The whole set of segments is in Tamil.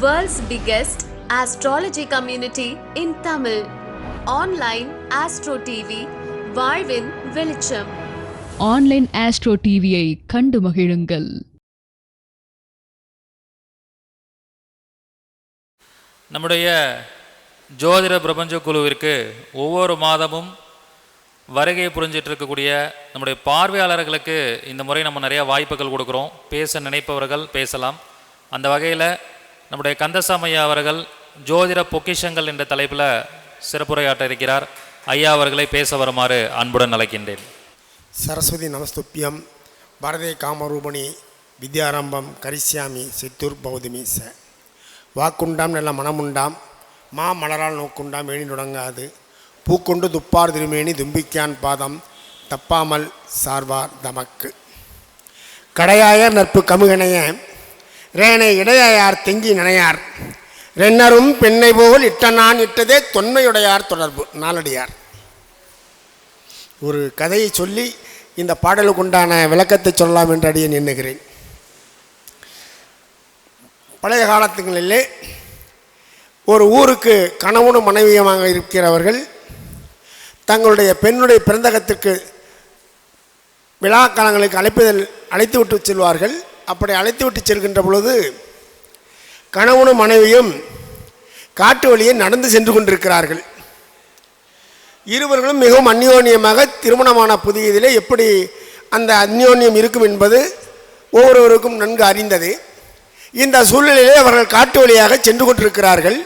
World's biggest astrology community in Tamil. Online Astro TV, வாழ்வின் வெளிச்சம். ஆன்லைன் ஆஸ்ட்ரோ டிவியை கண்டு மகிழுங்கள். நம்முடைய ஜோதிட பிரபஞ்ச குழுவிற்கு ஒவ்வொரு மாதமும் வருகை புரிஞ்சிட்டு இருக்கக்கூடிய நம்முடைய பார்வையாளர்களுக்கு இந்த முறை நம்ம நிறைய வாய்ப்புகள் கொடுக்குறோம். பேச நினைப்பவர்கள் பேசலாம். அந்த வகையில் நம்முடைய கந்தசாமையா அவர்கள் ஜோதிட பொக்கிஷங்கள் என்ற தலைப்பில் சிறப்புரையாற்ற இருக்கிறார். ஐயா அவர்களை பேச வருமாறு அன்புடன் அழைக்கின்றேன். சரஸ்வதி நமஸ்துப்பியம். பாரதிய காமரூபணி வித்யாரம்பம் கரிசியாமி சித்தூர் பௌதமி ச. வாக்குண்டாம் நல்ல மனமுண்டாம். மா மலரால் நோக்குண்டாம் மேனி நுடங்காது பூக்கொண்டு துப்பார் திருமேனி தும்பிக்கான் பாதம். தப்பாமல் சார்வார் தமக்கு. கடையாயர் நட்பு கமுகனைய ரேனை இடையாயார் தெங்கி நினையார். ரென்னரும் பெண்ணை போல் இட்ட நான் இட்டதே தொன்மையுடையார் தொடர்பு நாளடியார். ஒரு கதையை சொல்லி இந்த பாடலுக்கு உண்டான விளக்கத்தை சொல்லலாம் என்று அடியேன் எண்ணுகிறேன். பழைய காலத்துகளிலே ஒரு ஊருக்கு கணவனும் மனைவியமாக இருக்கிறவர்கள் தங்களுடைய பெண்ணுடைய பிறந்தகத்திற்கு விழா காலங்களுக்கு அழைப்பதில் அழைத்து விட்டு செல்வார்கள். அப்படி அழைத்து விட்டு செல்கின்ற பொழுது கணவனும் மனைவியும் காட்டு வழியே நடந்து சென்று கொண்டிருக்கிறார்கள். இருவர்களும் மிகவும் அந்யோன்யமாக திருமணமான புதியதிலே எப்படி அந்த அந்யோன்யம் இருக்கும் என்பது ஒவ்வொருவருக்கும் நன்கு அறிந்தது. இந்த சூழ்நிலையிலே அவர்கள் காட்டு வழியாக சென்று கொண்டிருக்கிறார்கள்.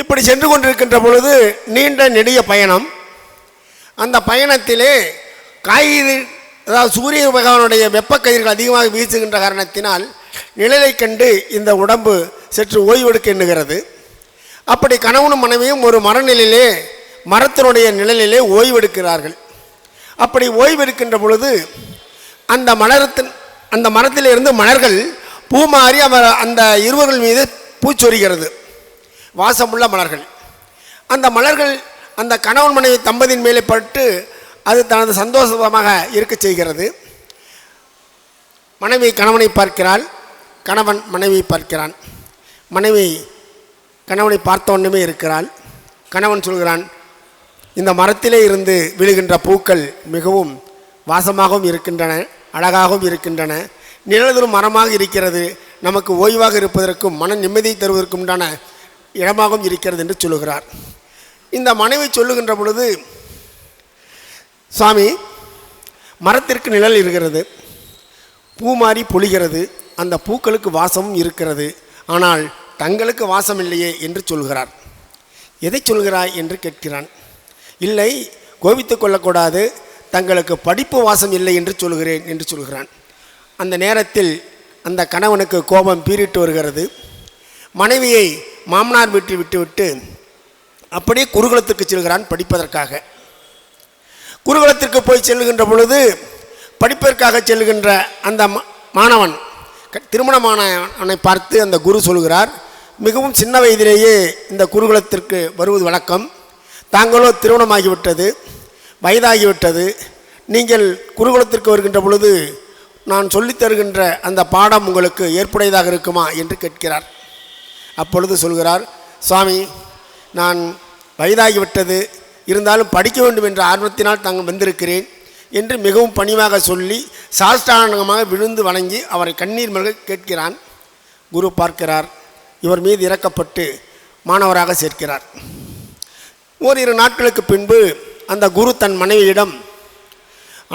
இப்படி சென்று கொண்டிருக்கின்ற பொழுது நீண்ட நெடிய பயணம். அந்த பயணத்திலே காய்கறி அதாவது சூரிய பகவானுடைய வெப்பக்கதிர்கள் அதிகமாக வீசுகின்ற காரணத்தினால் நிழலை கண்டு இந்த உடம்பு சற்று ஓய்வெடுக்க எண்ணுகிறது. அப்படி கணவனும் மனைவியும் ஒரு மரநிலையிலே மரத்தினுடைய நிழலிலே ஓய்வெடுக்கிறார்கள். அப்படி ஓய்வெடுக்கின்ற பொழுது அந்த மலரத்தின் அந்த மரத்திலிருந்து மலர்கள் பூ மாறி அவர் அந்த இருவர்கள் மீது பூச்சொரிகிறது வாசமுள்ள மலர்கள். அந்த மலர்கள் அந்த கணவன் மனைவி தம்பதியின் மேலே பட்டு அது தனது சந்தோஷமாக இருக்கச் செய்கிறது. மனைவி கணவனை பார்க்கிறாள். கணவன் மனைவியை பார்க்கிறான். மனைவி கணவனை பார்த்த ஒன்றுமே இருக்கிறாள். கணவன் சொல்கிறான் இந்த மரத்திலே இருந்து விழுகின்ற பூக்கள் மிகவும் வாசமாகவும் இருக்கின்றன அழகாகவும் இருக்கின்றன. நிழலும் மரமாக இருக்கிறது. நமக்கு ஓய்வாக இருப்பதற்கும் மன நிம்மதியை தருவதற்குண்டான இடமாகவும் இருக்கிறது என்று சொல்லுகிறார். இந்த மனைவி சொல்லுகின்ற பொழுது சுவாமி மரத்திற்கு நிழல் இருக்கிறது. பூ மாறி பொழிகிறது. அந்த பூக்களுக்கு வாசமும் இருக்கிறது. ஆனால் தங்களுக்கு வாசம் இல்லையே என்று சொல்கிறார். எதை சொல்கிறாய் என்று கேட்கிறான். இல்லை கோபித்து கொள்ளக்கூடாது. தங்களுக்கு படிப்பு வாசம் இல்லை என்று சொல்கிறேன் என்று சொல்கிறான். அந்த நேரத்தில் அந்த கணவனுக்கு கோபம் பீறிட்டு வருகிறது. மனைவியை மாமனார் வீட்டில் விட்டுவிட்டு அப்படியே குருகுலத்துக்கு செல்கிறான் படிப்பதற்காக. குருகுலத்திற்கு போய் செல்லுகின்ற பொழுது படிப்பிற்காக செல்லுகின்ற அந்த மாணவன் க- திருமணமானவனை பார்த்து அந்த குரு சொல்கிறார் மிகவும் சின்ன வயதிலேயே இந்த குருகுலத்திற்கு வருவது வழக்கம். தாங்களோ திருமணமாகிவிட்டது வயதாகிவிட்டது. நீங்கள் குருகுலத்திற்கு வருகின்ற பொழுது நான் சொல்லித் தருகின்ற அந்த பாடம் உங்களுக்கு ஏற்புடையதாக இருக்குமா? என்று கேட்கிறார். அப்பொழுது சொல்கிறார் சுவாமி நான் வயதாகிவிட்டது. இருந்தாலும் படிக்க வேண்டும் என்ற ஆர்வத்தினால் தாங்கள் வந்திருக்கிறேன் என்று மிகவும் பணிவாக சொல்லி சாஷ்டாங்கமாக விழுந்து வணங்கி அவரை கண்ணீர் மல்க கேட்கிறான். குரு பார்க்கிறார். இவர் மீது இறக்கப்பட்டு மாணவராக சேர்க்கிறார். ஓரிரு நாட்களுக்கு பின்பு அந்த குரு தன் மனைவியிடம்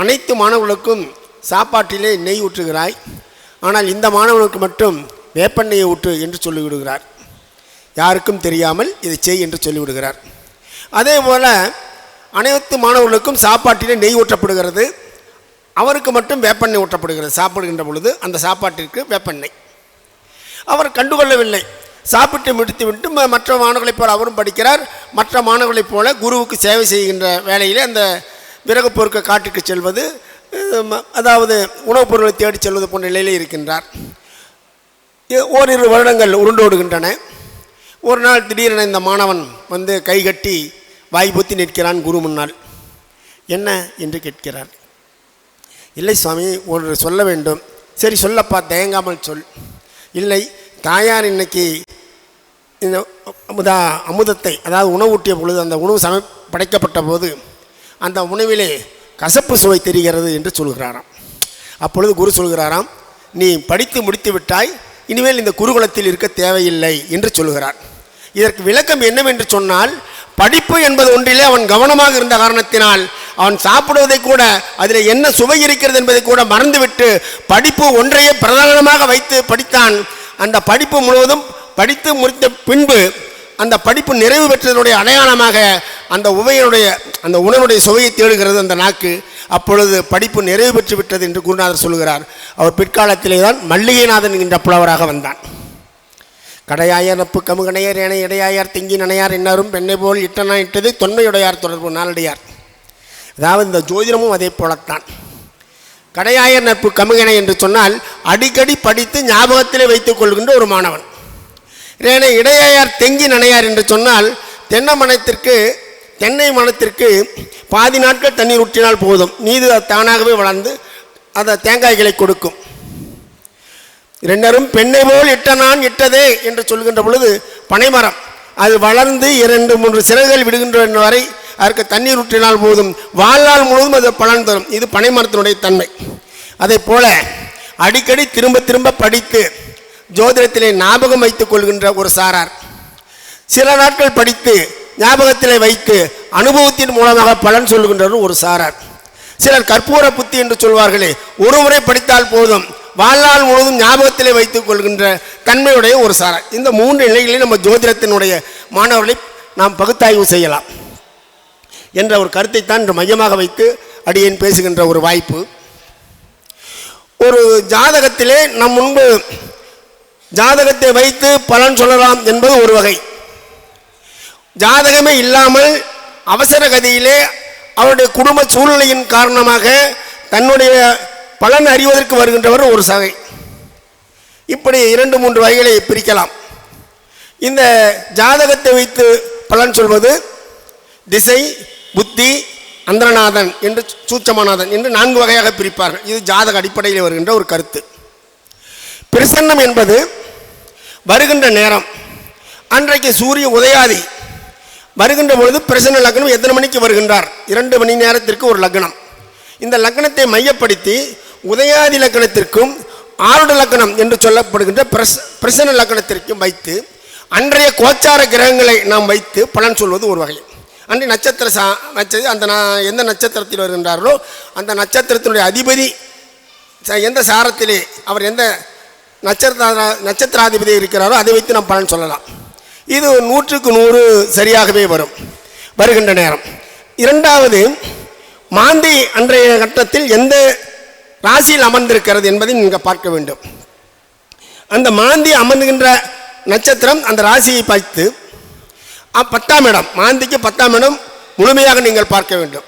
அனைத்து மாணவர்களுக்கும் சாப்பாட்டிலே நெய் ஊற்றுகிறாய் ஆனால் இந்த மாணவனுக்கு மட்டும் வேப்பெண்ணெயை ஊற்று என்று சொல்லிவிடுகிறார். யாருக்கும் தெரியாமல் இதை செய் என்று சொல்லிவிடுகிறார். அதே போல் அனைத்து மாணவர்களுக்கும் சாப்பாட்டிலே நெய் ஊற்றப்படுகிறது. அவருக்கு மட்டும் வேப்பெண்ணெய் ஊற்றப்படுகிறது. சாப்பிடுகின்ற பொழுது அந்த சாப்பாட்டிற்கு வேப்பெண்ணெய். அவர் கண்டுகொள்ளவில்லை. சாப்பிட்டு முடித்துவிட்டு ம- மற்ற மாணவர்களைப் போல அவரும் படிக்கிறார். மற்ற மாணவர்களைப் போல குருவுக்கு சேவை செய்கின்ற வேலையிலே அந்த விறகு பொருட்கள் காட்டுக்கு செல்வது அதாவது உணவுப் பொருட்களை தேடி செல்வது போன்ற நிலையிலே இருக்கின்றார். ஓரிரு வருடங்கள் உருண்டோடுகின்றன. ஒரு நாள் திடீரென இந்த மாணவன் வந்து கைகட்டி வாய் நிற்கிறான் குரு முன்னால். என்ன என்று கேட்கிறார். இல்லை சுவாமி ஒன்று சொல்ல வேண்டும். சரி சொல்லப்பா தயங்காமல் சொல். இல்லை தாயார் இன்னைக்கு இந்த அமுதா அமுதத்தை அதாவது உணவூட்டிய பொழுது அந்த உணவு சமை படைக்கப்பட்ட போது அந்த உணவிலே கசப்பு சுவை தெரிகிறது என்று சொல்கிறாராம். அப்பொழுது குரு சொல்கிறாராம் நீ படித்து முடித்து விட்டாய் இனிமேல் இந்த குருகுலத்தில் இருக்க தேவையில்லை என்று சொல்கிறார். இதற்கு விளக்கம் என்னவென்று சொன்னால் படிப்பு என்பது ஒன்றிலே அவன் கவனமாக இருந்த காரணத்தினால் அவன் சாப்பிடுவதை கூட அதில் என்ன சுவை இருக்கிறது என்பதை கூட மறந்துவிட்டு படிப்பு ஒன்றையே பிரதானமாக வைத்து படித்தான். அந்த படிப்பு முழுவதும் படித்து முடித்த பின்பு அந்த படிப்பு நிறைவு பெற்றதனுடைய அடையாளமாக அந்த உவையினுடைய அந்த உணவுடைய சுவையை தேடுகிறது அந்த நாக்கு. அப்பொழுது படிப்பு நிறைவு பெற்று விட்டது என்று குருநாதர் சொல்கிறார். அவர் பிற்காலத்திலே தான் மல்லிகைநாதன் என்கின்ற புலவராக வந்தான். கடையாயர் நப்பு கமுகணையர் என இடையாயார் திங்கி நனையார் என்னாரும் பெண்ணை போல் இட்டனா இட்டது தொன்மையுடையார் தொடர்பு நாளடியார். அதாவது இந்த ஜோதிடமும் அதே போலத்தான். கடையாயர் நட்பு கமுகனை என்று சொன்னால் அடிக்கடி படித்து ஞாபகத்திலே வைத்துக் கொள்கின்ற ஒரு மாணவன். ஏன்னா இடையாயார் தெங்கி நனையார் என்று சொன்னால் தென்னை மனத்திற்கு தென்னை மனத்திற்கு பாதி நாட்கள் தண்ணீர் ஊற்றினால் போதும். நீது தானாகவே வளர்ந்து அதை தேங்காய்களை கொடுக்கும். இரண்டரும் பெண்ணை போல் இட்ட நான் இட்டதே என்று சொல்கின்ற பொழுது பனைமரம். அது வளர்ந்து இரண்டு மூன்று சிறகுகள் விடுகின்ற வரை அதற்கு தண்ணீர் ஊற்றினால் போதும். வாழ்நாள் முழுவதும் அது பலன் தரும். இது பனைமரத்தினுடைய தன்மை. அதை போல அடிக்கடி திரும்ப திரும்ப படித்து ஜோதிடத்திலே ஞாபகம் வைத்துக் கொள்கின்ற ஒரு சாரார். சில நாட்கள் படித்து ஞாபகத்திலே வைத்து அனுபவத்தின் மூலமாக பலன் சொல்கின்றவர் ஒரு சாரார். சிலர் கற்பூர புத்தி என்று சொல்வார்களே ஒரு முறை படித்தால் போதும். வாழ்நாள் முழுவதும் ஞாபகத்திலே வைத்துக் கொள்கின்ற தன்மையுடைய ஒரு சாரம் இந்த மூன்று நிலைகளில் நம்ம ஜோதிடத்தினுடைய மாணவர்களை நாம் பகுத்தாய்வு செய்யலாம் என்ற ஒரு கருத்தை தான் இன்று மையமாக வைத்து அடியேன் பேசுகின்ற ஒரு வாய்ப்பு. ஒரு ஜாதகத்திலே நம் முன்பு ஜாதகத்தை வைத்து பலன் சொல்லலாம் என்பது ஒரு வகை. ஜாதகமே இல்லாமல் அவசர கதியிலே அவருடைய குடும்ப சூழ்நிலையின் காரணமாக தன்னுடைய பலன் அறிவதற்கு வருகின்றவர் ஒரு சகை. இப்படி இரண்டு மூன்று வகைகளை பிரிக்கலாம். இந்த ஜாதகத்தை வைத்து பலன் சொல்வது திசை புத்தி அந்தரநாதன் என்று சூச்சமநாதன் என்று நான்கு வகையாக பிரிப்பார்கள். இது ஜாதக அடிப்படையில் வருகின்ற ஒரு கருத்து. பிரசன்னம் என்பது வருகின்ற நேரம். அன்றைக்கு சூரிய உதயாதி வருகின்ற பொழுது பிரசன்ன லக்னம் எத்தனை மணிக்கு வருகின்றார்? இரண்டு மணி நேரத்திற்கு ஒரு லக்னம். இந்த லக்னத்தை மையப்படுத்தி உதயாதி லக்கணத்திற்கும் ஆருட லக்கணம் என்று சொல்லப்படுகின்ற பிரஸ் பிரசன்ன வைத்து அன்றைய கோச்சார கிரகங்களை நாம் வைத்து பலன் சொல்வது ஒரு வகை. அன்றைய நட்சத்திர சா நட்ச அந்த நான் எந்த நட்சத்திரத்தில் வருகின்றார்களோ அந்த நட்சத்திரத்தினுடைய அதிபதி ச- எந்த சாரத்திலே அவர் எந்த நட்சத்திர நட்சத்திராதிபதி இருக்கிறாரோ அதை வைத்து நாம் பலன் சொல்லலாம். இது நூற்றுக்கு நூறு சரியாகவே வரும். வருகின்ற நேரம். இரண்டாவது மாந்தி அன்றைய கட்டத்தில் எந்த ராசியில் அமர்ந்திருக்கிறது என்பதை நீங்கள் பார்க்க வேண்டும். அந்த மாந்தி அமர்ந்துகின்ற நட்சத்திரம் அந்த ராசியை பார்த்து பத்தாம் இடம். மாந்திக்கு பத்தாம் இடம் முழுமையாக நீங்கள் பார்க்க வேண்டும்.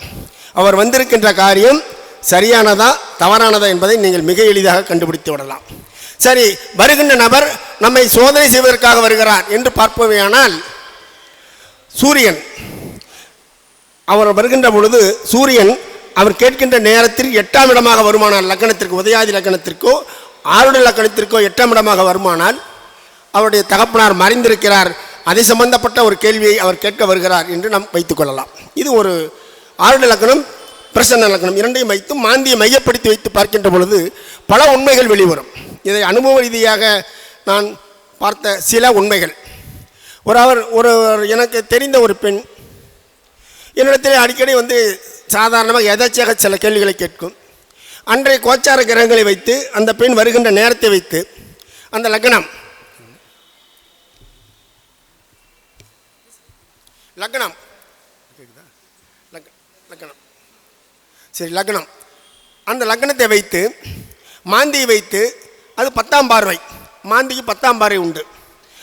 அவர் வந்திருக்கின்ற காரியம் சரியானதா தவறானதா என்பதை நீங்கள் மிக எளிதாக கண்டுபிடித்து விடலாம். சரி வருகின்ற நபர் நம்மை சோதனை செய்வதற்காக வருகிறார் என்று பார்ப்பவையானால் சூரியன். அவர் வருகின்ற பொழுது சூரியன் அவர் கேட்கின்ற நேரத்தில் எட்டாம் இடமாக வருமானால் லக்கணத்திற்கு உதயாதி லக்கணத்திற்கோ ஆருட லக்கணத்திற்கோ எட்டாம் இடமாக வருமானால் அவருடைய தகப்பனார் மறைந்திருக்கிறார். அதை சம்பந்தப்பட்ட ஒரு கேள்வியை அவர் கேட்க வருகிறார் என்று நாம் வைத்துக்கொள்ளலாம் இது ஒரு ஆருட லக்கணம் பிரசன்ன லக்கணம் இரண்டையும் வைத்து மாந்தியை மையப்படுத்தி வைத்து பார்க்கின்ற பொழுது பல உண்மைகள் வெளிவரும். இதை அனுபவ ரீதியாக நான் பார்த்த சில உண்மைகள். ஒரு அவர் ஒரு எனக்கு தெரிந்த ஒரு பெண் என்னிடத்தில் அடிக்கடி வந்து சாதாரணமாக எதாச்சியாக சில கேள்விகளை கேட்கும். அன்றைய கோச்சார கிரகங்களை வைத்து அந்த பெண் வருகின்ற நேரத்தை வைத்து அந்த லக்னம். லக்னம். லக்- லக்னம். சரி லக்னம். அந்த லக்னத்தை வைத்து மாந்தியை வைத்து அது பத்தாம் பார்வை. மாந்திக்கு பத்தாம் பார்வை உண்டு.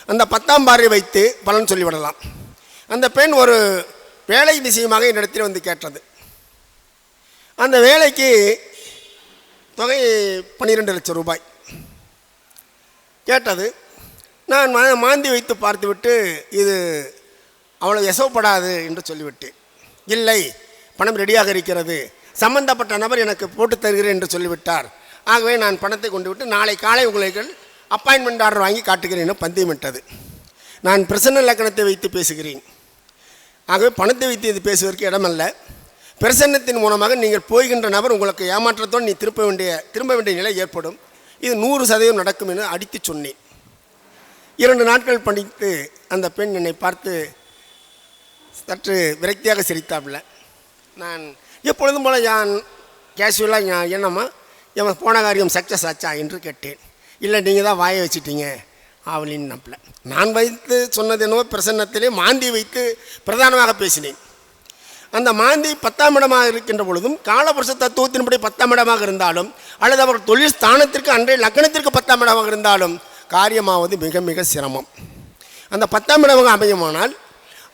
அந்த பத்தாம் பார்வை வைத்து பலன் சொல்லிவிடலாம். அந்த பெண் ஒரு வேலை விஷயமாக என்னிடத்தில் வந்து கேட்டது. அந்த வேலைக்கு தொகை பன்னிரெண்டு லட்சம் ரூபாய். கேட்டது. நான் மா- மாந்தி வைத்து பார்த்துவிட்டு இது அவ்வளோ எசவப்படாது என்று சொல்லிவிட்டேன் இல்லை பணம் ரெடியாக இருக்கிறது. சம்பந்தப்பட்ட நபர் எனக்கு போட்டு தருகிறேன் என்று சொல்லிவிட்டார். ஆகவே நான் பணத்தை கொண்டு விட்டு நாளை காலை உங்களுக்கு அப்பாயின்மெண்ட் ஆர்டர் வாங்கி காட்டுகிறேன் பந்தயமிட்டது நான் பிரசன்ன லக்கணத்தை வைத்து பேசுகிறேன். ஆகவே பணத்தை வைத்து இது பேசுவதற்கு இடமல்ல. பிரசன்னத்தின் மூலமாக நீங்கள் போகின்ற நபர் உங்களுக்கு ஏமாற்றத்தோடு நீ திருப்ப வேண்டிய திரும்ப வேண்டிய நிலை ஏற்படும். இது நூறு சதவீதம் நடக்கும் என அடித்து சொன்னேன். இரண்டு நாட்கள் படித்து அந்த பெண் என்னை பார்த்து சற்று விரக்தியாக சிரித்தாப்புல. நான் எப்பொழுதும் போல் நான் கேஷுவலாக நான் என்னம்மா? என் போன காரியம் சக்ஸஸ் ஆச்சா என்று கேட்டேன். இல்லை நீங்கள் தான் வாயை வச்சிட்டீங்க அவளின் நம்பல நான் வைத்து சொன்னது என்னவோ பிரசன்னத்திலே மாந்தி வைத்து பிரதானமாக பேசினேன். அந்த மாந்தி பத்தாம் இடமாக இருக்கின்ற பொழுதும் காலபுருஷ தத்துவத்தின்படி பத்தாம் இடமாக இருந்தாலும் அல்லது அவர் தொழில் ஸ்தானத்திற்கு அன்றைய லக்னத்திற்கு பத்தாம் இடமாக இருந்தாலும் காரியமாவது மிக மிக சிரமம். அந்த பத்தாம் இடமாக அமையுமானால்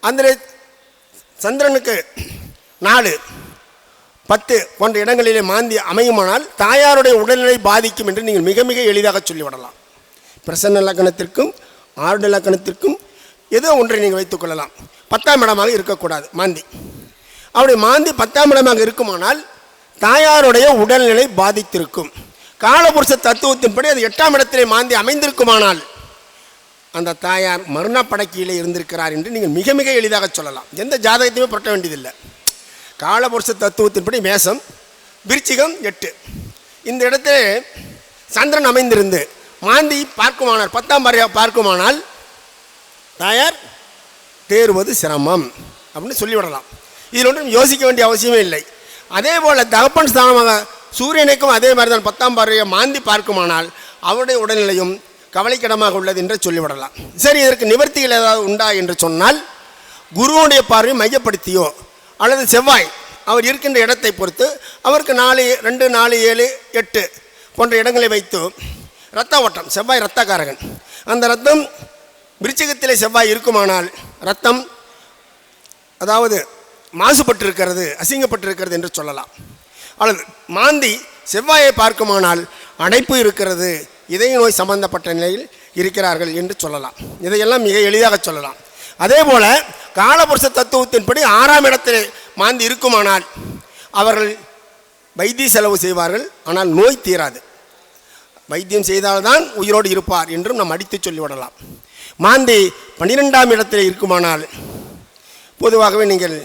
அந்த சந்திரனுக்கு நாலு பத்து போன்ற இடங்களிலே மாந்தி அமையுமானால் தாயாருடைய உடல்நிலை பாதிக்கும் என்று நீங்கள் மிக மிக எளிதாக சொல்லிவிடலாம். பிரசன்ன லக்கணத்திற்கும் ஆருட லக்கணத்திற்கும் ஏதோ ஒன்றை நீங்கள் வைத்துக்கொள்ளலாம் பத்தாம் இடமாக இருக்கக்கூடாது மாந்தி. அப்படி மாந்தி பத்தாம் இடமாக இருக்குமானால் தாயாருடைய உடல்நிலை பாதித்திருக்கும். காலபுருஷ தத்துவத்தின்படி அது எட்டாம் இடத்திலே மாந்தி அமைந்திருக்குமானால் அந்த தாயார் மருணப்படக்கீழே இருந்திருக்கிறார் என்று நீங்கள் மிக மிக எளிதாக சொல்லலாம். எந்த ஜாதகத்தையுமே புரட்ட வேண்டியதில்லை. காலபுருஷ தத்துவத்தின்படி மேசம் விருச்சிகம் எட்டு. இந்த இடத்துல சந்திரன் அமைந்திருந்து மாந்தி பார்க்குமானார் பத்தாம் பாரியாக பார்க்குமானால் தாயார் தேறுவது சிரமம் அப்படின்னு சொல்லிவிடலாம். இதில் ஒன்றும் யோசிக்க வேண்டிய அவசியமே இல்லை. அதே போல் தகப்பன் ஸ்தானமாக சூரியனுக்கும் அதே மாதிரி தான் பத்தாம் பார்வையை மாந்தி பார்க்குமானால் அவருடைய உடல்நிலையும் கவலைக்கிடமாக உள்ளது என்று சொல்லிவிடலாம். சரி இதற்கு நிவர்த்திகள் ஏதாவது உண்டா என்று சொன்னால் குருவுடைய பார்வை மையப்படுத்தியோ அல்லது செவ்வாய் அவர் இருக்கின்ற இடத்தை பொறுத்து அவருக்கு நாலு ரெண்டு நாலு ஏழு எட்டு போன்ற இடங்களை வைத்து இரத்த ஓட்டம் செவ்வாய் இரத்தக்காரகன். அந்த ரத்தம் விருச்சிகத்திலே செவ்வாய் இருக்குமானால் ரத்தம் அதாவது மாசுபட்டிருக்கிறது அசிங்கப்பட்டிருக்கிறது என்று சொல்லலாம். அல்லது மாந்தி செவ்வாயை பார்க்குமானால் அடைப்பு இருக்கிறது இதய நோய் சம்பந்தப்பட்ட நிலையில் இருக்கிறார்கள் என்று சொல்லலாம். இதையெல்லாம் மிக எளிதாக சொல்லலாம். அதே போல காலபுருஷ தத்துவத்தின்படி ஆறாம் இடத்தில் மாந்தி இருக்குமானால் அவர்கள் வைத்திய செலவு செய்வார்கள் ஆனால் நோய் தீராது. வைத்தியம் செய்தால்தான் உயிரோடு இருப்பார் என்றும் நாம் அடித்து சொல்லிவிடலாம். மாந்தி பன்னிரெண்டாம் இடத்தில் இருக்குமானால் பொதுவாகவே நீங்கள்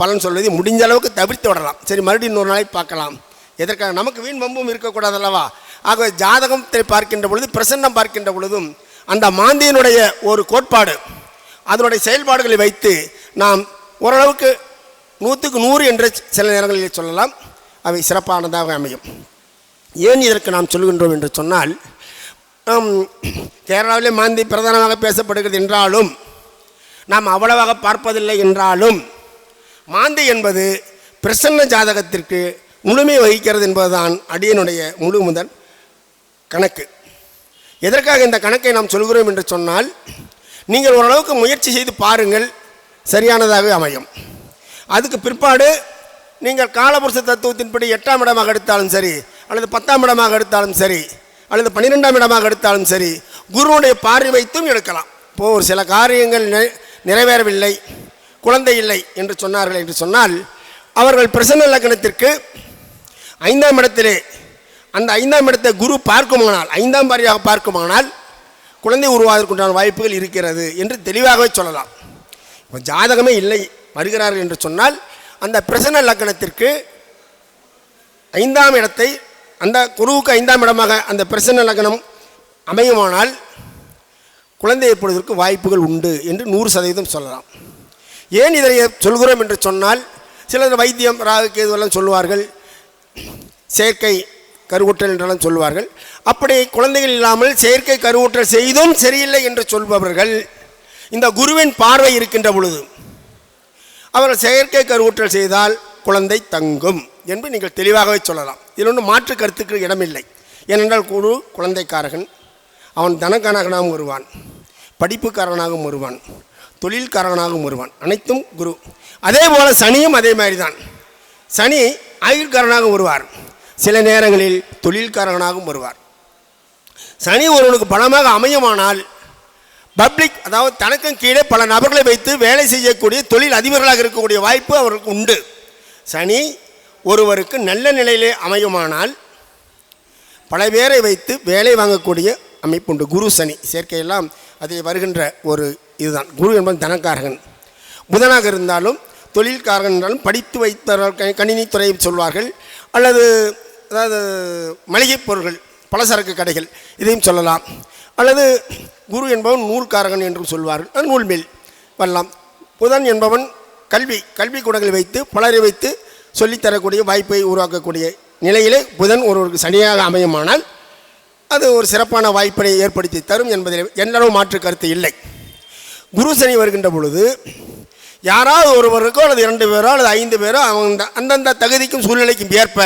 பலன் சொல்வதை முடிஞ்ச அளவுக்கு தவிர்த்து விடலாம். சரி மறுபடியும் இன்னொரு நாளைக்கு பார்க்கலாம். எதற்காக? நமக்கு வீண் வம்பும் இருக்கக்கூடாது அல்லவா ஆகவே ஜாதகத்தை பார்க்கின்ற பொழுது பிரசன்னம் பார்க்கின்ற பொழுதும் அந்த மாந்தியினுடைய ஒரு கோட்பாடு அதனுடைய செயல்பாடுகளை வைத்து நாம் ஓரளவுக்கு நூற்றுக்கு நூறு என்று சில நேரங்களில் சொல்லலாம். அவை சிறப்பானதாக அமையும். ஏன் இதற்கு நாம் சொல்கின்றோம் என்று சொன்னால் கேரளாவிலே மாந்தி பிரதானமாக பேசப்படுகிறது என்றாலும் நாம் அவ்வளவாக பார்ப்பதில்லை என்றாலும் மாந்தி என்பது பிரசன்ன ஜாதகத்திற்கு முழுமை வகிக்கிறது என்பதுதான் அடியனுடைய முழு முதல் கணக்கு. எதற்காக இந்த கணக்கை நாம் சொல்கிறோம் என்று சொன்னால் நீங்கள் ஓரளவுக்கு முயற்சி செய்து பாருங்கள் சரியானதாக அமையும். அதுக்கு பிற்பாடு நீங்கள் காலபுருஷ தத்துவத்தின்படி எட்டாம் இடமாக எடுத்தாலும் சரி அல்லது பத்தாம் இடமாக எடுத்தாலும் சரி அல்லது பன்னிரெண்டாம் இடமாக எடுத்தாலும் சரி குருவுடைய பார்வை வைத்தும் எடுக்கலாம். இப்போது ஒரு சில காரியங்கள் நிறைவேறவில்லை. குழந்தை இல்லை என்று சொன்னார்கள் என்று சொன்னால் அவர்கள் பிரசன்ன லக்னத்திற்கு ஐந்தாம் இடத்திலே அந்த ஐந்தாம் இடத்தை குரு பார்க்குமானால் ஐந்தாம் பாரியாக பார்க்குமானால் குழந்தை உருவாவதற்குண்டான வாய்ப்புகள் இருக்கிறது என்று தெளிவாகவே சொல்லலாம். இப்போ ஜாதகமே இல்லை வருகிறார்கள் என்று சொன்னால் அந்த பிரசன்ன லக்னத்திற்கு ஐந்தாம் இடத்தை அந்த குருவுக்கு ஐந்தாம் இடமாக அந்த பிரசன்ன லக்னம் அமையுமானால் குழந்தை ஏற்படுவதற்கு வாய்ப்புகள் உண்டு என்று நூறு சதவீதம் சொல்லலாம். ஏன் இதை சொல்கிறோம் என்று சொன்னால் சிலர் வைத்தியம் ராகுக்கு இதுவெல்லாம் சொல்லுவார்கள். செயற்கை கருவுற்றல் என்றெல்லாம் சொல்லுவார்கள். அப்படி குழந்தைகள் இல்லாமல் செயற்கை கருவுற்றல் செய்தும் சரியில்லை என்று சொல்பவர்கள் இந்த குருவின் பார்வை இருக்கின்ற பொழுது அவர்கள் செயற்கை கருவுற்றல் செய்தால் குழந்தை தங்கும் என்று நீங்கள் தெளிவாகவே சொல்லலாம். இதில் ஒன்றும் மாற்று கருத்துக்கு இடமில்லை. ஏனென்றால் குரு குழந்தைக்காரகன் அவன் தனக்காரகனாகவும் வருவான் படிப்புக்காரனாகவும் வருவான். தொழில்காரனாகவும் வருவான் அனைத்தும் குரு. அதே போல் சனியும் அதே மாதிரி தான் சனி ஆயுள்காரனாகவும் வருவார். சில நேரங்களில் தொழில்காரனாகவும் வருவார். சனி ஒருவனுக்கு பலமாக அமையுமானால் பப்ளிக் அதாவது தனக்கும் கீழே பல நபர்களை வைத்து வேலை செய்யக்கூடிய தொழில் அதிபர்களாக இருக்கக்கூடிய வாய்ப்பு அவருக்கு உண்டு. சனி ஒருவருக்கு நல்ல நிலையிலே அமையுமானால் பல பேரை வைத்து வேலை வாங்கக்கூடிய அமைப்பு உண்டு. குரு சனி சேர்க்கையெல்லாம் அதை வருகின்ற ஒரு இதுதான். குரு என்பது தனக்காரகன். புதனாக இருந்தாலும் தொழில்காரகன் என்றாலும் படித்து வைத்தவர்கள் கணினித்துறை சொல்வார்கள். அல்லது அதாவது மளிகைப் பொருள்கள் பலசரக்கு கடைகள் இதையும் சொல்லலாம். அல்லது குரு என்பவன் நூல்காரகன் என்றும் சொல்வார்கள். நூல்மேல் நூல் மேல் வரலாம். புதன் என்பவன் கல்வி கல்வி கூடங்கள் வைத்து பலரை வைத்து சொல்லித்தரக்கூடிய வாய்ப்பை உருவாக்கக்கூடிய நிலையிலே புதன் ஒருவருக்கு சனியாக அமையுமானால் அது ஒரு சிறப்பான வாய்ப்பினை ஏற்படுத்தி தரும் என்பதில் எந்தளவு மாற்று கருத்து இல்லை. குரு சனி வருகின்ற பொழுது யாராவது ஒருவருக்கோ அல்லது இரண்டு பேரோ அல்லது ஐந்து பேரோ அவங்க அந்தந்த தகுதிக்கும் சூழ்நிலைக்கும் ஏற்ப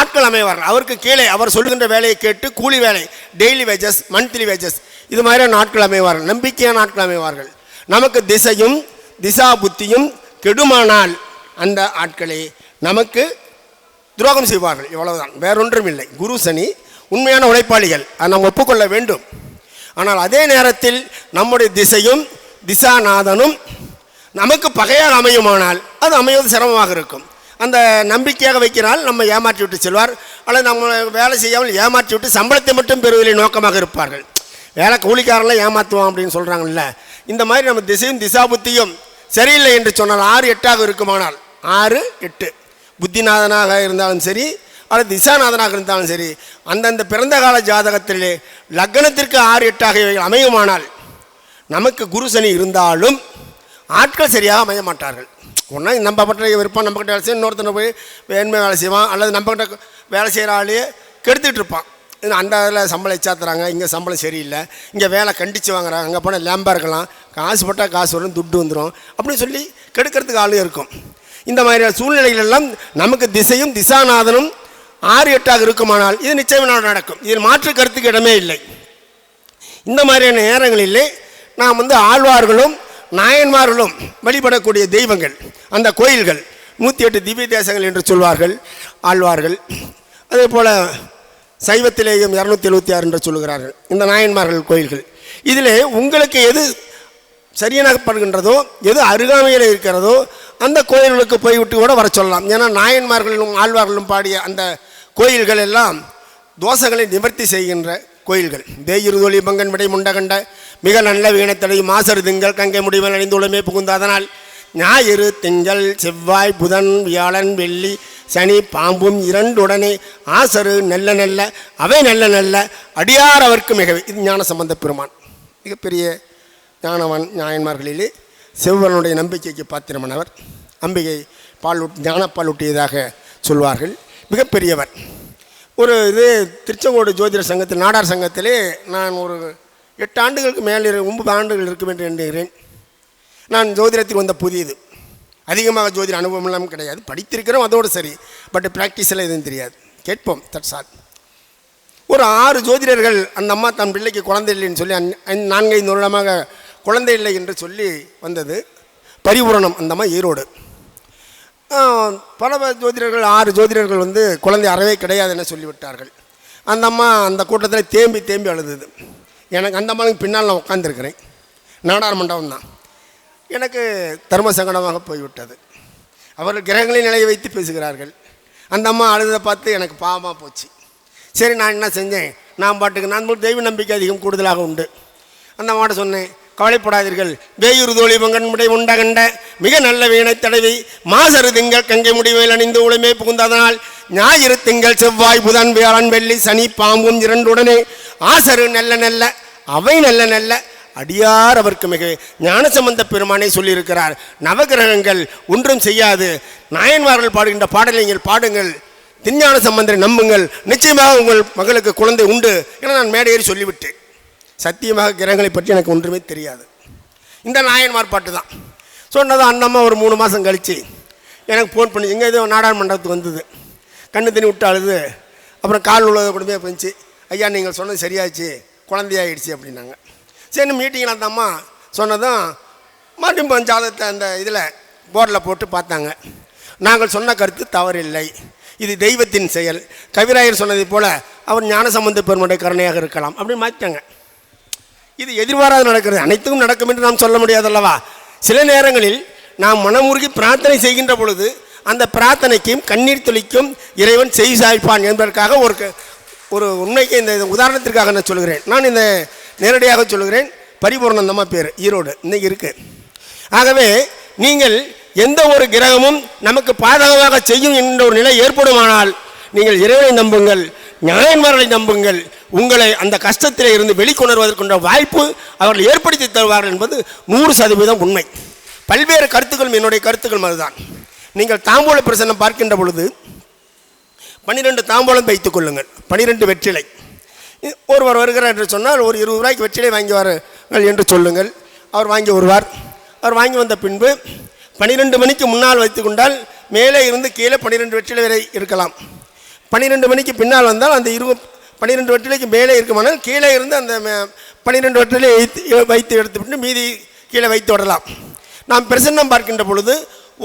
ஆட்கள் அமைவார்கள். அவருக்கு கீழே அவர் சொல்லுகின்ற வேலையை கேட்டு கூலி வேலை டெய்லி வேஜஸ் மந்த்லி வேஜஸ் இது மாதிரியான ஆட்கள் அமைவார்கள். நம்பிக்கையான ஆட்கள் அமைவார்கள். நமக்கு திசையும் திசா புத்தியும் கெடுமானால் அந்த ஆட்களை நமக்கு துரோகம் செய்வார்கள். இவ்வளவுதான். வேறொன்றும் இல்லை குரு சனி உண்மையான உழைப்பாளிகள். அதை நாம் ஒப்புக்கொள்ள வேண்டும். ஆனால் அதே நேரத்தில் நம்முடைய திசையும் திசாநாதனும் நமக்கு பகையால் அமையுமானால் அது அமைவது சிரமமாக இருக்கும். அந்த நம்பிக்கையாக வைக்கிறால் நம்ம ஏமாற்றி விட்டு செல்வார். அல்லது நம்ம வேலை செய்யாமல் ஏமாற்றி விட்டு சம்பளத்தை மட்டும் பெறுவதிலே நோக்கமாக இருப்பார்கள். வேலை கூலிக்காரெல்லாம் ஏமாற்றுவோம் அப்படின்னு சொல்கிறாங்கல்ல இந்த மாதிரி நம்ம திசையும் திசாபுத்தியும் சரியில்லை என்று சொன்னால் ஆறு எட்டாக இருக்குமானால் ஆறு எட்டு. புத்திநாதனாக இருந்தாலும் சரி அல்லது திசாநாதனாக இருந்தாலும் சரி அந்தந்த பிறந்த கால ஜாதகத்திலே லக்னத்திற்கு ஆறு எட்டாக அமையுமானால் நமக்கு குரு சனி இருந்தாலும் ஆட்கள் சரியாக அமைய மாட்டார்கள். ஒன்றா நம்ம பட்ட விருப்பம் நம்மக்கிட்ட வேலை செய்யும் இன்னொருத்தனை போய் வேண்மை வேலை செய்வான் அல்லது நம்மக்கிட்ட வேலை செய்கிற ஆளையே கெடுத்துட்டு இருப்பான். இது அந்த இதில் சம்பளம் எச்சாத்துறாங்க இங்கே சம்பளம் சரியில்லை இங்கே வேலை கண்டித்து வாங்குறாங்க அங்கே போனால் லேம்பாக இருக்கலாம் காசு போட்டால் காசு வரும் துட்டு வந்துடும் அப்படின்னு சொல்லி கெடுக்கிறதுக்கு ஆளும் இருக்கும். இந்த மாதிரியான சூழ்நிலைகள் எல்லாம் நமக்கு திசையும் திசாநாதனும் ஆறு எட்டாக இருக்குமானால் இது நிச்சயமாக நடக்கும். இதில் மாற்று கருத்துக்கு இடமே இல்லை. இந்த மாதிரியான நேரங்களிலே நாம் வந்து ஆழ்வார்களும் நாயன்மார்களும் வழிபடக்கூடிய தெய்வங்கள் அந்த கோயில்கள் நூற்றி எட்டு திவ்ய தேசங்கள் என்று சொல்வார்கள் ஆழ்வார்கள். அதே போல் சைவத்திலேயும் இரநூத்தி எழுபத்தி ஆறு என்று சொல்லுகிறார்கள் இந்த நாயன்மார்கள் கோயில்கள். இதில் உங்களுக்கு எது சரியானப்படுகின்றதோ எது அருகாமையில் இருக்கிறதோ அந்த கோயில்களுக்கு போய்விட்டு கூட வர சொல்லலாம். ஏன்னா நாயன்மார்களும் ஆழ்வார்களும் பாடிய அந்த கோயில்கள் எல்லாம் தோஷங்களை நிவர்த்தி செய்கின்ற கோயில்கள். தேயிருதொழி பங்கன் விடை முண்டகண்ட மிக நல்ல வீணத்தடை மாசரு திங்கள் கங்கை முடிவன் அணிந்துள்ளமே புகுந்த. அதனால் ஞாயிறு திங்கள் செவ்வாய் புதன் வியாழன் வெள்ளி சனி பாம்பும் இரண்டுடனே ஆசரு நல்ல நல்ல அவை நல்ல நல்ல அடியார் அவர்க்கு மிகவே. இது ஞான சம்பந்த பெருமான். மிகப்பெரிய ஞானவன் ஞாயன்மார்களிலே செவ்வனுடைய நம்பிக்கைக்கு பாத்திரமானவர். அம்பிகை பால் ஞானப்பாலூட்டியதாக சொல்வார்கள். மிகப்பெரியவர். ஒரு இது திருச்செங்கோடு ஜோதிடர் சங்கத்தில் நாடார் சங்கத்திலே நான் ஒரு எட்டு ஆண்டுகளுக்கு மேலே ஒன்பது ஆண்டுகள் இருக்கும் என்று எண்ணுகிறேன். நான் ஜோதிடத்தில் வந்த புதியது. அதிகமாக ஜோதிட அனுபவம்லாம் கிடையாது. படித்திருக்கிறோம் அதோடு சரி. பட் ப்ராக்டிஸில் எதுவும் தெரியாது. கேட்போம் தட் சார் ஒரு ஆறு ஜோதிடர்கள் அந்த அம்மா தன் பிள்ளைக்கு குழந்தை இல்லைன்னு சொல்லி அந்- நான்கைந்து வருடமாக குழந்தை இல்லை என்று சொல்லி வந்தது. பரிபூரணம் அந்த அம்மா ஈரோடு. பல ஜோதிடர்கள் ஆறு ஜோதிடர்கள் வந்து குழந்தை அறவே கிடையாது என சொல்லிவிட்டார்கள். அந்த அம்மா அந்த கூட்டத்தில் தேம்பி தேம்பி அழுதுது. எனக்கு அந்த அம்மாவுக்கு பின்னால் நான் உட்காந்துருக்கிறேன் நாடார் மண்டபம் தான். எனக்கு தர்ம சங்கடமாக போய்விட்டது. அவர்கள் கிரகங்களை நிலைய வைத்து பேசுகிறார்கள். அந்த அம்மா அழுதை பார்த்து எனக்கு பாவமாக போச்சு. சரி நான் என்ன செஞ்சேன்? நான் பாட்டுக்கு நான் தெய்வ நம்பிக்கை அதிகம் கூடுதலாக உண்டு. அந்த அம்மாட்ட சொன்னேன் கவலைப்படாதீர்கள். வேயூர் தோழி பங்கன் முடை உண்டகண்ட மிக நல்ல வீணை தடவி மாசரு திங்கள் கங்கை முடிவையில் அணிந்து உடமே புகுந்ததனால் ஞாயிறு திங்கள் செவ்வாய் புதன் வியாழன் வெள்ளி சனி பாம்பும் இரண்டுடனே ஆசரு நல்ல நல்ல அவை நல்ல நல்ல அடியார் அவருக்கு மிக. ஞானசம்பந்த பெருமானை சொல்லியிருக்கிறார் நவகிரகங்கள் ஒன்றும் செய்யாது. நாயன்மார்கள் பாடுகின்ற பாடலை நீங்கள் பாடுங்கள். திருஞான சம்பந்தரை நம்புங்கள். நிச்சயமாக உங்கள் மகளுக்கு குழந்தை உண்டு என நான் மேடையேறி சொல்லிவிட்டேன். சத்தியமாக கிரகங்களை பற்றி எனக்கு ஒன்றுமே தெரியாது. இந்த நாயன்மார் பாட்டு தான். சொன்னதும் அண்ணம்மா ஒரு மூணு மாதம் கழித்து எனக்கு ஃபோன் பண்ணி எங்கே ஏதோ நாடாளுமன்றத்துக்கு வந்தது. கண்ணு தண்ணி விட்டு அழுது. அப்புறம் கால் உள்ளதை கொடுமையாக போச்சு ஐயா நீங்கள் சொன்னது சரியாச்சு குழந்தையாயிடுச்சு அப்படின்னாங்க. சரி மீட்டிங்கில் அந்த அம்மா சொன்னதும் மறுபடியும் பஞ்சாலத்தை அந்த இதில் போர்டில் போட்டு பார்த்தாங்க. நாங்கள் சொன்ன கருத்து தவறில்லை. இது தெய்வத்தின் செயல். கவிராயர் சொன்னதை போல் அவர் ஞானசம்பந்த பெருமனுடைய கருணையாக இருக்கலாம் அப்படின்னு மாற்றிட்டாங்க இது எதிர்பாராத நடக்கிறது. அனைத்தும் நடக்கும் என்று நாம் சொல்ல முடியாதல்லவா? சில நேரங்களில் நாம் மனமுருகி பிரார்த்தனை செய்கின்ற பொழுது அந்த பிரார்த்தனைக்கும் கண்ணீர் துளிக்கும் இறைவன் செய் சாய்ப்பான் என்பதற்காக ஒரு ஒரு உண்மைக்கு இந்த உதாரணத்திற்காக நான் சொல்கிறேன். நான் இந்த நேரடியாக சொல்கிறேன். பரிபூர்ணந்தமாக பேர் ஈரோடு. இன்னைக்கு இருக்கு. ஆகவே நீங்கள் எந்த ஒரு கிரகமும் நமக்கு பாதகமாக செய்யும் என்ற ஒரு நிலை ஏற்படுமானால் நீங்கள் இறைவனை நம்புங்கள். நியாயன்மார்களை நம்புங்கள். உங்களை அந்த கஷ்டத்திலே இருந்து வெளிக்கொணர்வதற்குன்ற வாய்ப்பு அவர்கள் ஏற்படுத்தி தருவார்கள் என்பது நூறு சதவீதம் உண்மை. பல்வேறு கருத்துக்களும் என்னுடைய கருத்துக்களும் அதுதான். நீங்கள் தாம்பூல பிரசனம் பார்க்கின்ற பொழுது பன்னிரெண்டு தாம்பூலம் வைத்துக் கொள்ளுங்கள். பன்னிரெண்டு வெற்றிலை. ஒருவர் வருகிறார் என்று சொன்னால் ஒரு இருபது ரூபாய்க்கு வெற்றிலை வாங்கி வாருங்கள் என்று சொல்லுங்கள். அவர் வாங்கி வருவார். அவர் வாங்கி வந்த பின்பு பன்னிரெண்டு மணிக்கு முன்னால் வைத்துக் கொண்டால் மேலே இருந்து கீழே பன்னிரெண்டு வெற்றிலை வரை இருக்கலாம். பன்னிரெண்டு மணிக்கு பின்னால் வந்தால் அந்த இரு பன்னிரெண்டு வட்டிலைக்கு மேலே இருக்குமானால் கீழே இருந்து அந்த பன்னிரெண்டு வெற்றிலை வைத்து வைத்து எடுத்துவிட்டு மீதி கீழே வைத்து விடலாம். நாம் பிரசன்னம் பார்க்கின்ற பொழுது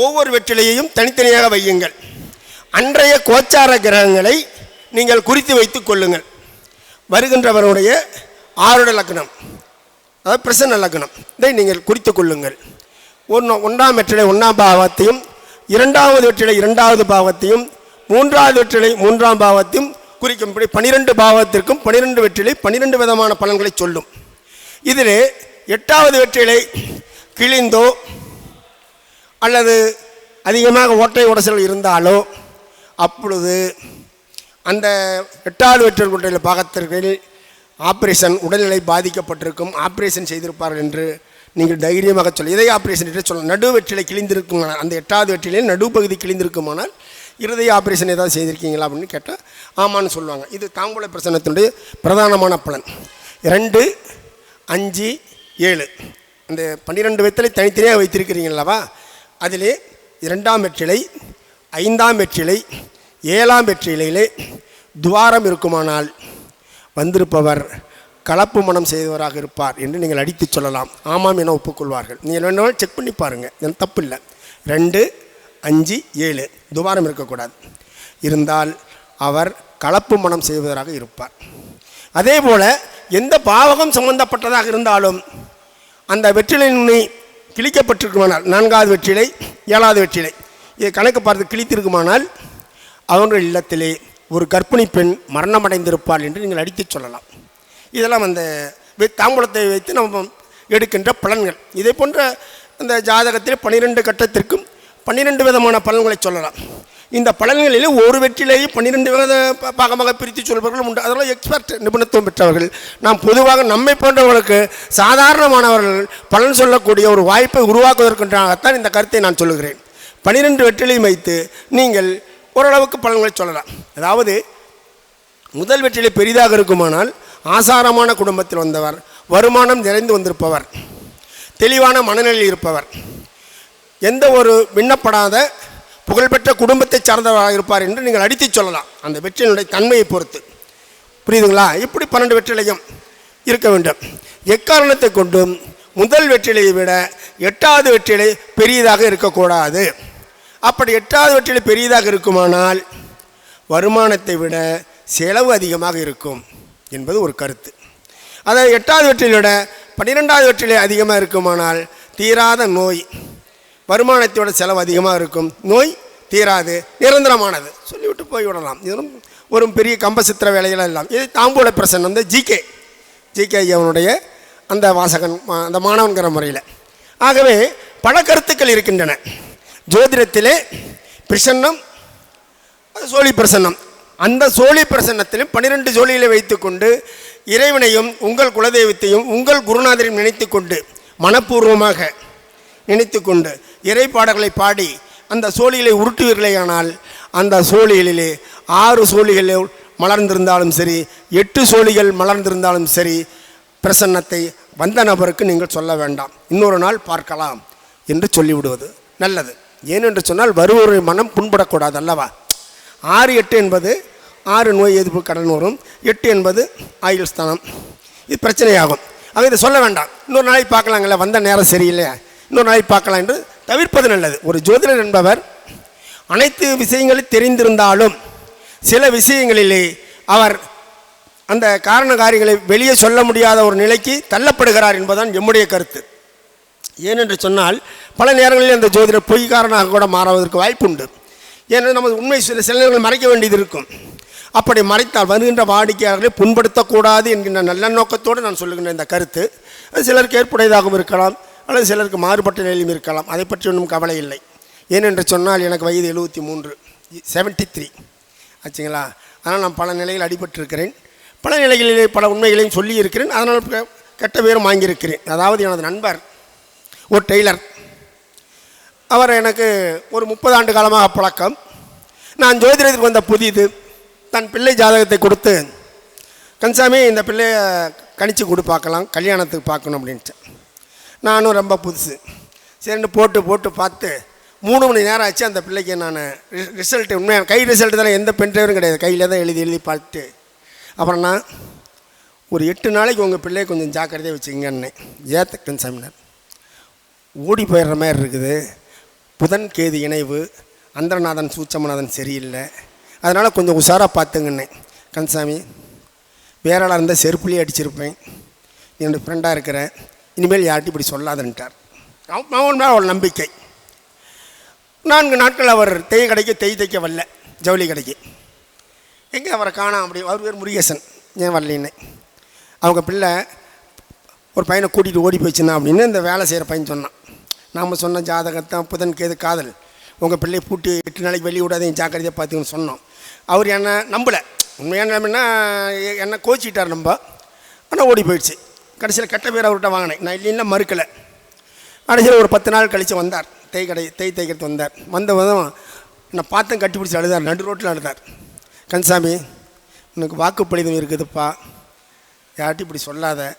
ஒவ்வொரு வெற்றிலையையும் தனித்தனியாக வையுங்கள். அன்றைய கோச்சார கிரகங்களை நீங்கள் குறித்து வைத்துக் கொள்ளுங்கள். வருகின்றவருடைய ஆருட லக்னம் அதாவது பிரசன்ன லக்னம் இதை நீங்கள் குறித்து கொள்ளுங்கள். ஒன்று ஒன்றாம் வெற்றிலை ஒன்றாம் பாவத்தையும் இரண்டாவது வெற்றிலை இரண்டாவது பாவத்தையும் மூன்றாவது வெற்றிலை மூன்றாம் பாவத்தையும் குறிக்கும்படி பனிரெண்டு பாவத்திற்கும் பனிரெண்டு வெற்றிலை பனிரெண்டு விதமான பலன்களை சொல்லும். இதில் எட்டாவது வெற்றிலை கிழிந்தோ அல்லது அதிகமாக ஓட்டை உடசல் இருந்தாலோ அப்பொழுது அந்த எட்டாவது வெற்றில் குட்டையில் பாகத்திற்கு ஆப்ரேஷன் உடல்நிலை பாதிக்கப்பட்டிருக்கும் ஆப்ரேஷன் செய்திருப்பார்கள் என்று நீங்கள் தைரியமாக சொல்ல இதய ஆப்ரேஷன் என்று சொல்ல நடு வெற்றிலை கிழிந்திருக்குமானால் அந்த எட்டாவது வெற்றிலையில் நடுப்பகுதி கிழிந்திருக்குமானால் இருதய ஆப்ரேஷன் ஏதாவது செய்திருக்கீங்களா அப்படின்னு கேட்டால் ஆமான்னு சொல்லுவாங்க. இது தாம்பூல பிரசனத்தினுடைய பிரதானமான பலன். ரெண்டு அஞ்சு ஏழு. அந்த பன்னிரெண்டு வெற்றிலை தனித்தனியாக வைத்திருக்கிறீங்களவா அதிலே இரண்டாம் வெற்றிலை ஐந்தாம் வெற்றிலை ஏழாம் வெற்றிலையிலே துவாரம் இருக்குமானால் வந்திருப்பவர் கலப்பு மனம் செய்தவராக இருப்பார் என்று நீங்கள் அடித்து சொல்லலாம். ஆமாம் என ஒப்புக்கொள்வார்கள். நீங்கள் வேணாலும் செக் பண்ணி பாருங்கள் தப்பு இல்லை ரெண்டு அஞ்சு ஏழு. துவாரம் இருக்கக்கூடாது. இருந்தால் அவர் கலப்பு மனம் செய்வதாக இருப்பார். அதே போல் எந்த பாவகம் சம்பந்தப்பட்டதாக இருந்தாலும் அந்த வெற்றிலை நுனி கிழிக்கப்பட்டிருக்குமானால் நான்காவது வெற்றிலை ஏழாவது வெற்றிலை இதை கணக்கு பார்த்து கிழித்திருக்குமானால் அவர்கள் இல்லத்திலே ஒரு கர்ப்பிணி பெண் மரணமடைந்திருப்பாள் என்று நீங்கள் அடித்துச் சொல்லலாம். இதெல்லாம் அந்த வெ- தாம்பூலத்தை வைத்து நம்ம எடுக்கின்ற பலன்கள். இதே போன்ற அந்த ஜாதகத்தில் பன்னிரெண்டு கட்டத்திற்கும் பன்னிரெண்டு விதமான பலன்களை சொல்லலாம். இந்த பலன்களில் ஒரு வெற்றிலேயே பன்னிரெண்டு வித பாகமாக பிரித்து சொல்பவர்களும் உண்டு. அதெல்லாம் எக்ஸ்பர்ட் நிபுணத்துவம் பெற்றவர்கள். நாம் பொதுவாக நம்மை போன்றவர்களுக்கு சாதாரணமானவர்கள் பலன் சொல்லக்கூடிய ஒரு வாய்ப்பை உருவாக்குவதற்குன்றாகத்தான் இந்த கருத்தை நான் சொல்லுகிறேன். பன்னிரெண்டு வெற்றிலையும் வைத்து நீங்கள் ஓரளவுக்கு பலன்களை சொல்லலாம். அதாவது முதல் வெற்றிலை பெரிதாக இருக்குமானால் ஆசாரமான குடும்பத்தில் வந்தவர் வருமானம் நிறைந்து வந்திருப்பவர் தெளிவான மனநிலையில் இருப்பவர். எந்த ஒரு விண்ணப்படாத புகழ்பெற்ற குடும்பத்தை சார்ந்தவராக இருப்பார் என்று நீங்கள் அடித்து சொல்லலாம். அந்த வெற்றியினுடைய தன்மையை பொறுத்து. புரியுதுங்களா? இப்படி பன்னெண்டு வெற்றிலையும் இருக்க வேண்டும். எக்காரணத்தை கொண்டும் முதல் வெற்றிலையை விட எட்டாவது வெற்றிலை பெரியதாக இருக்கக்கூடாது. அப்படி எட்டாவது வெற்றிலை பெரியதாக இருக்குமானால் வருமானத்தை விட செலவு அதிகமாக இருக்கும் என்பது ஒரு கருத்து. அதாவது எட்டாவது வெற்றிலை விட பன்னிரெண்டாவது வெற்றிலை அதிகமாக இருக்குமானால் தீராத நோய் வருமானத்தோட செலவு அதிகமாக இருக்கும். நோய் தீராது. நிரந்தரமானது. சொல்லிவிட்டு போய்விடலாம் இதெல்லாம் ஒரு பெரிய கம்பசித்திர வேலைகளாக இல்லாம் இது தாம்பூல பிரசன்னம். வந்து ஜிகே ஜிகே ஐயாவனுடைய அந்த வாசகன் மா- அந்த மாணவன்கிற முறையில். ஆகவே பல கருத்துக்கள் இருக்கின்றன. ஜோதிடத்திலே பிரசன்னம் சோழி பிரசன்னம். அந்த சோழி பிரசன்னத்திலும் பன்னிரெண்டு சோழிகளை வைத்துக்கொண்டு இறைவனையும் உங்கள் குலதெய்வத்தையும் உங்கள் குருநாதரையும் நினைத்துக்கொண்டு மனப்பூர்வமாக நினைத்துக்கொண்டு இறை பாடல்களை பாடி அந்த சோழிகளை உருட்டுவீர்களேயானால் அந்த சோழிகளிலே ஆறு சோழிகளில் மலர்ந்திருந்தாலும் சரி எட்டு சோழிகள் மலர்ந்திருந்தாலும் சரி பிரசன்னத்தை வந்த நபருக்கு நீங்கள் சொல்ல வேண்டாம். இன்னொரு நாள் பார்க்கலாம் என்று சொல்லிவிடுவது நல்லது. ஏனென்று சொன்னால் வருவோருடைய மனம் புண்படக்கூடாது அல்லவா? ஆறு எட்டு என்பது ஆறு நோய் எதிர்ப்பு கடன் வரும் எட்டு என்பது ஆயுள் ஸ்தானம் இது பிரச்சனையாகும். ஆக இதை சொல்ல வேண்டாம். இன்னொரு நாளைக்கு பார்க்கலாங்களே வந்த நேரம் சரியில்லையா? இன்னொரு நாளைக்கு பார்க்கலாம் என்று தவிர்ப்பது நல்லது. ஒரு ஜோதிடர் என்பவர் அனைத்து விஷயங்களும் தெரிந்திருந்தாலும் சில விஷயங்களிலே அவர் அந்த காரண காரியங்களை வெளியே சொல்ல முடியாத ஒரு நிலைக்கு தள்ளப்படுகிறார் என்பதுதான் எம்முடைய கருத்து. ஏனென்று சொன்னால் பல நேரங்களில் அந்த ஜோதிடர் பொய்க்காரனாக கூட மாறுவதற்கு வாய்ப்பு உண்டு. ஏன்னா நமது உண்மை சில சில நேரங்கள் மறைக்க வேண்டியது இருக்கும். அப்படி மறைத்தால் வருகின்ற வாடிக்கையாளர்களை புண்படுத்தக்கூடாது என்கின்ற நல்ல நோக்கத்தோடு நான் சொல்லுகின்ற இந்த கருத்து. சிலருக்கு ஏற்புடையதாகவும் இருக்கலாம். அல்லது சிலருக்கு மாறுபட்ட நிலையும் இருக்கலாம். அதை பற்றி ஒன்றும் கவலை இல்லை. ஏனென்று சொன்னால் எனக்கு வயது எழுபத்தி மூன்று செவன்ட்டி த்ரீ ஆச்சுங்களா? அதனால் நான் பல நிலையில் அடிபட்டிருக்கிறேன். பல நிலைகளிலே பல உண்மைகளையும் சொல்லி இருக்கிறேன் அதனால் கெட்ட பேரும் வாங்கியிருக்கிறேன். அதாவது எனது நண்பர் ஒரு டெய்லர். அவர் எனக்கு ஒரு முப்பது ஆண்டு காலமாக பழக்கம். நான் ஜோதிடத்துக்கு வந்த புதிது. தன் பிள்ளை ஜாதகத்தை கொடுத்து கன்சாமி இந்த பிள்ளையை கணிச்சு கொடு பார்க்கலாம். கல்யாணத்துக்கு பார்க்கணும் அப்படின்ட்டு நானும் ரொம்ப புதுசு. சரின்னு போட்டு போட்டு பார்த்து மூணு மணி நேரம் ஆச்சு அந்த பிள்ளைக்கு நான். ரிசல்ட்டு உண்மையாக கை ரிசல்ட் தானே எந்த பென் டிரைவரும் கிடையாது. கையில் தான் எழுதி எழுதி பார்த்துட்டு. அப்புறம் நான் ஒரு எட்டு நாளைக்கு உங்கள் பிள்ளையை கொஞ்சம் ஜாக்கிரதையாக வச்சுக்கங்கன்னு ஏத்த சாமினார். ஓடி போயிடுற மாதிரி இருக்குது. புதன் கேது இணைவு அந்தரநாதன் சூச்சமநாதன் சரியில்லை. அதனால் கொஞ்சம் உஷாராக பார்த்துங்கண்ணே கன்சாமி வேறாளாக இருந்தால் செருப்புலேயே அடிச்சிருப்பேன். என்னுடைய ஃப்ரெண்டாக இருக்கிறேன். இனிமேல் யார்கிட்ட இப்படி சொல்லாதன்ட்டார். அவன் மேலே ஒரு நம்பிக்கை. நான்கு நாட்கள் அவர் தேய் கடைக்கு தெய் தைக்க வரல ஜவுளி கடைக்கு. எங்கே அவரை காணாம் அப்படி அவர் பேர் முருகேசன் ஏன் வரலின்னு. அவங்க பிள்ளை ஒரு பையனை கூட்டிகிட்டு ஓடி போயிடுச்சுன்னா அப்படின்னு இந்த வேலை செய்கிற பையன் சொன்னான். நாம் சொன்ன ஜாதகத்தான் புதன் கேது காதல். உங்கள் பிள்ளையை பூட்டி எட்டு நாளைக்கு வெளியே விடாதீங்க ஜாக்கிரதையாக பார்த்துக்கன்னு சொன்னோம் அவர் என்னை நம்பலை. உண்மையான நிலைமைன்னா என்ன கோச்சிக்கிட்டார் நம்ம. ஆனால் ஓடி போயிடுச்சு. கடைசியில் கெட்ட பேர் அவர்கிட்ட வாங்கினேன். நான் இல்லைன்னா மறுக்கலை. கடைசியில் ஒரு பத்து நாள் கழித்து வந்தார். தேய் கடை தேய் தேய்க்கிறது வந்தார். வந்தவதும் என்னை பார்த்தேன் கட்டிப்பிடிச்சி அழுதார். நடு ரோட்டில் அழுதார். கன்சாமி உனக்கு வாக்குப்பளிதம் இருக்குதுப்பா. யார்ட்டும் இப்படி சொல்லாத.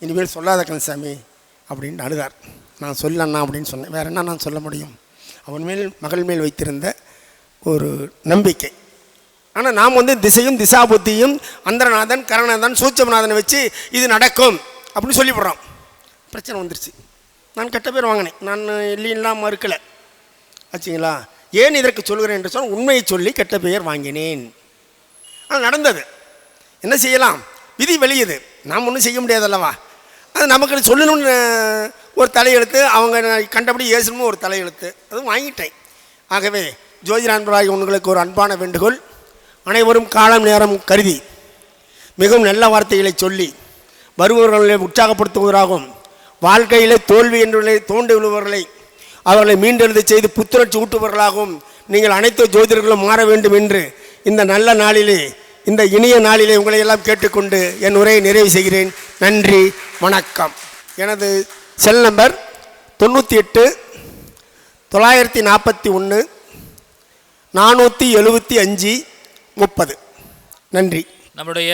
இனிமேல் சொல்லாத கன்சாமி அப்படின்னு அழுதார். நான் சொல்லண்ணா அப்படின்னு சொன்னேன். வேறு என்ன நான் சொல்ல முடியும்? அவன் மேல் மகள் மேல் வைத்திருந்த ஒரு நம்பிக்கை. ஆனால் நாம் வந்து திசையும் திசாபுத்தியும் அந்தரநாதன் கரணநாதன் சூச்சமநாதனை வச்சு இது நடக்கும் அப்படின்னு சொல்லிவிடுறோம். பிரச்சனை வந்துருச்சு. நான் கெட்ட பேர் வாங்கினேன். நான் இல்லைன்னா மறுக்கலை. ஆச்சுங்களா? ஏன் இதற்கு சொல்கிறேன் என்று சொன்னால் உண்மையை சொல்லி கெட்ட பெயர் வாங்கினேன். ஆனால் நடந்தது. என்ன செய்யலாம்? விதி வெளியுது. நாம் ஒன்றும் செய்ய முடியாதல்லவா? அது நமக்கு சொல்லணும்னு ஒரு தலையெழுத்து அவங்க கண்டபடி ஏசணும்னு ஒரு தலையெழுத்து. அதுவும் வாங்கிட்டேன். ஆகவே ஜோதிட அன்பராய் உங்களுக்கு ஒரு அன்பான வேண்டுகோள். அனைவரும் காலம் நேரம் கருதி மிகவும் நல்ல வார்த்தைகளை சொல்லி வருபவர்களை உற்சாகப்படுத்துவதாகவும் வாழ்க்கையிலே தோல்வி என்று தோண்டி விழுபவர்களை அவர்களை மீண்டெழுந்து செய்து புத்துணர்ச்சி ஊட்டுபவர்களாகவும் நீங்கள் அனைத்து ஜோதிடர்களும் மாற வேண்டும் என்று இந்த நல்ல நாளிலே இந்த இனிய நாளிலே உங்களை எல்லாம் கேட்டுக்கொண்டு என் உரையை நிறைவு செய்கிறேன். நன்றி வணக்கம். எனது செல் நம்பர் தொண்ணூற்றி எட்டு தொள்ளாயிரத்தி நாற்பத்தி ஒன்று நானூற்றி எழுபத்தி அஞ்சு முப்பது. நன்றி. நம்முடைய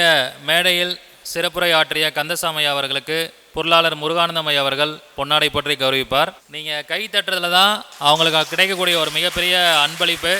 மேடையில் சிறப்புரை ஆற்றிய கந்தசாமி அவர்களுக்கு பொருளாளர் முருகானந்தமய் அவர்கள் பொன்னாடை பற்றி கௌரவிப்பார். நீங்கள் கை தட்டுறதுல தான் அவங்களுக்கு கிடைக்கக்கூடிய ஒரு மிகப்பெரிய அன்பளிப்பு.